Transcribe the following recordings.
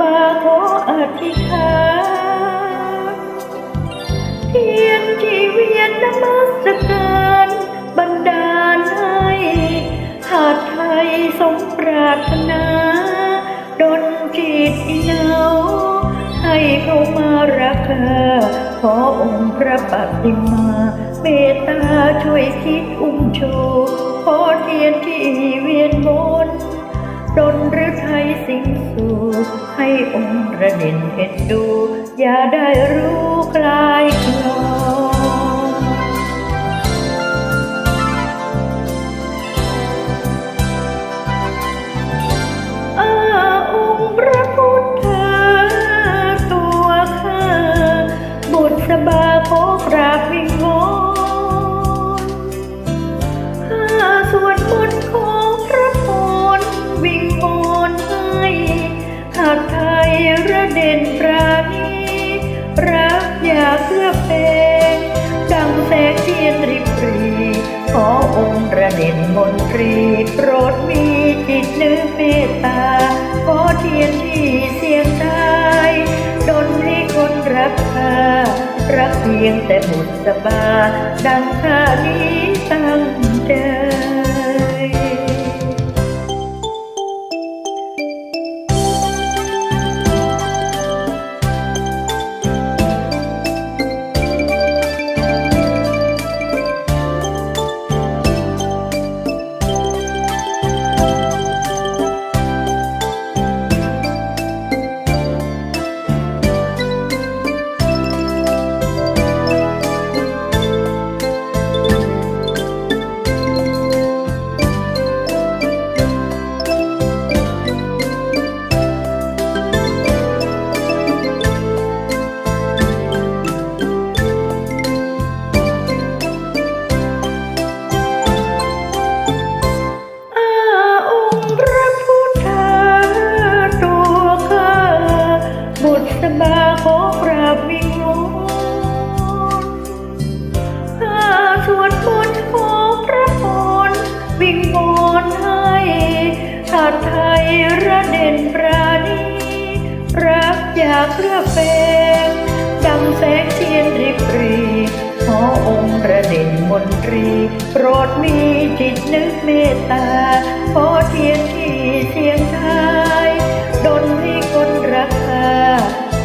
บาขออธิษฐานเทียนที่เวียนนมัสการบันดาลให้หาดไทยสมปรารถนาดนจิตเหนาให้เข้ามารักเธอขอองค์พระปฏิมาเมตตาช่วยคิดอุ้มโชขอเทียนที่เวียนบนดนหรือไทยสิงสู่ ให้องค์ระเด่นเห็นดู อย่าได้รู้ใคร เด่นปราณีรักอยากเพื่อเป็นดังแสงเทียนริบรีขอองค์ระเด่นมนตรีโปรดมีจิตนึกเมตตาขอเทียนที่เสียงตายดนให้คนรักข้ารักเพียงแต่บุตรสบา ดังข้านี้ตั้งใจ ตรสบาขอกราบวิงวอนข้าสวดมนต์ขอพระพรวิงวอนให้ชาติไทยระเด่นปราณีรักอยากเพื่อเป็นดังแสงเทียนริบรีขอองค์ระเด่นมนตรีโปรดมีจิตนึกเมตตาขอเทียนที่เสียงทา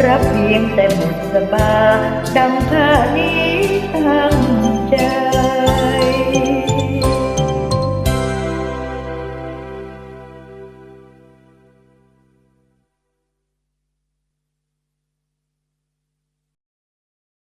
รับเพียงแต่หมดสบาดังข้านี้